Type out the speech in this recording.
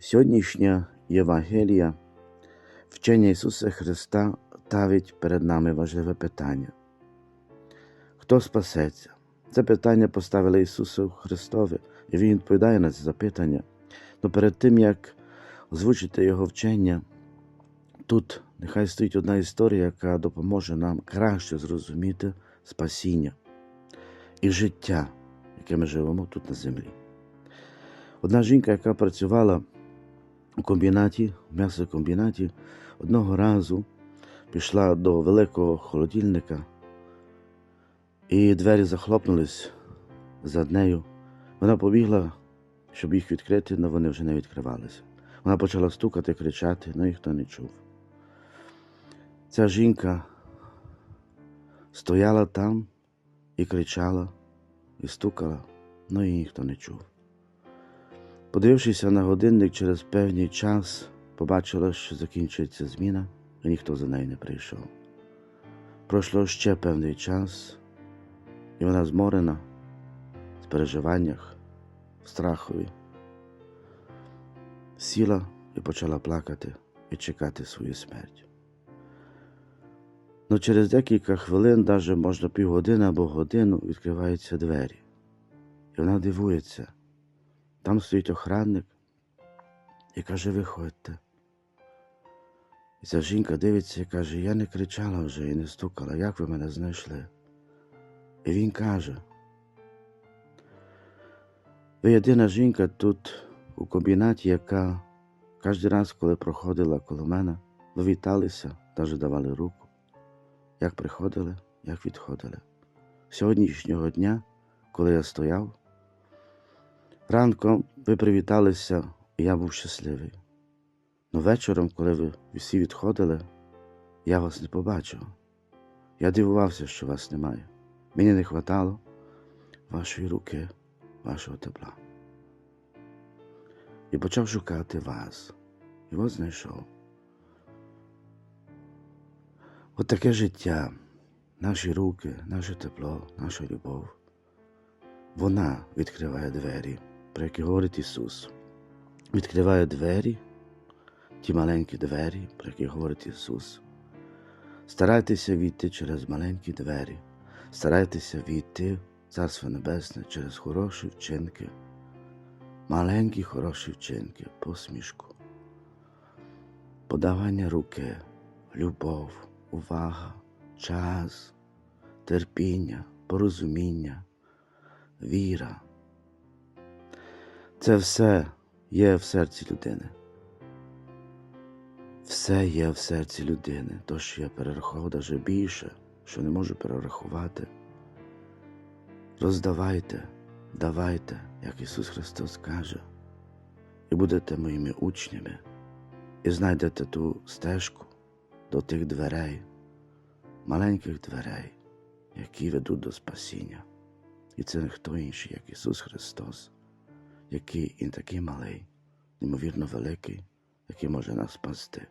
Сьогоднішня Євангелія, вчення Ісуса Христа ставить перед нами важливе питання. Хто спасеться? Це питання поставили Ісусу Христові, і Він відповідає на це запитання. Но перед тим, як озвучити Його вчення, тут нехай стоїть одна історія, яка допоможе нам краще зрозуміти спасіння і життя, яке ми живемо тут на землі. Одна жінка, яка працювала у комбінаті, в м'ясокомбінаті, одного разу пішла до великого холодильника, і двері захлопнулись за нею. Вона побігла, щоб їх відкрити, але вони вже не відкривалися. Вона почала стукати, кричати, але ніхто не чув. Ця жінка стояла там і кричала, і стукала, але її ніхто не чув. Подивившися на годинник через певний час, побачила, що закінчується зміна, і ніхто за нею не прийшов. Пройшло ще певний час, і вона зморена в переживаннях, в страхові, сіла і почала плакати і чекати свою смерть. Но через декілька хвилин, навіть можна півгодини або годину, відкриваються двері. І вона дивується. Там стоїть охранник і каже, виходьте. І ця жінка дивиться і каже, я не кричала вже і не стукала, як ви мене знайшли? І він каже, ви єдина жінка тут у комбінаті, яка кожен раз, коли проходила коло мене, ви віталися, навіть давали руку. Як приходили, як відходили. Сьогоднішнього дня, коли я стояв, Ранком ви привіталися, і я був щасливий. Но вечором, коли ви всі відходили, я вас не побачив. Я дивувався, що вас немає. Мені не хватало вашої руки, вашого тепла. І почав шукати вас. І от знайшов. От таке життя, наші руки, наше тепло, наша любов. Вона відкриває двері про які говорить Ісус. Відкриває двері, ті маленькі двері, про які говорить Ісус. Старайтеся війти через маленькі двері, старайтеся війти в Царство Небесне через хороші вчинки, маленькі хороші вчинки, посмішку, подавання руки, любов, увага, час, терпіння, порозуміння, віра. Це все є в серці людини. Все є в серці людини, то що я перерахував даже більше, що не можу перерахувати. Роздавайте, давайте, як Ісус Христос каже, і будете моїми учнями, і знайдете ту стежку до тих дверей, маленьких дверей, які ведуть до спасіння. І це не хто інший, як Ісус Христос який і такий малий, неймовірно великий, який може нас спасти.